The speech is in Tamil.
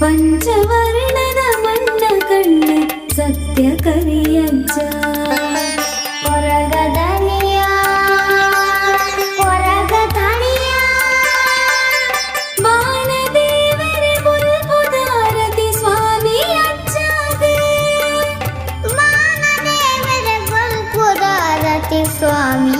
ಪಂಚವರ್ಣದ ಮಣ್ಣ ಕಣ್ಣ ಸತ್ಯ ಕರಿಯಜ್ಜ Swami.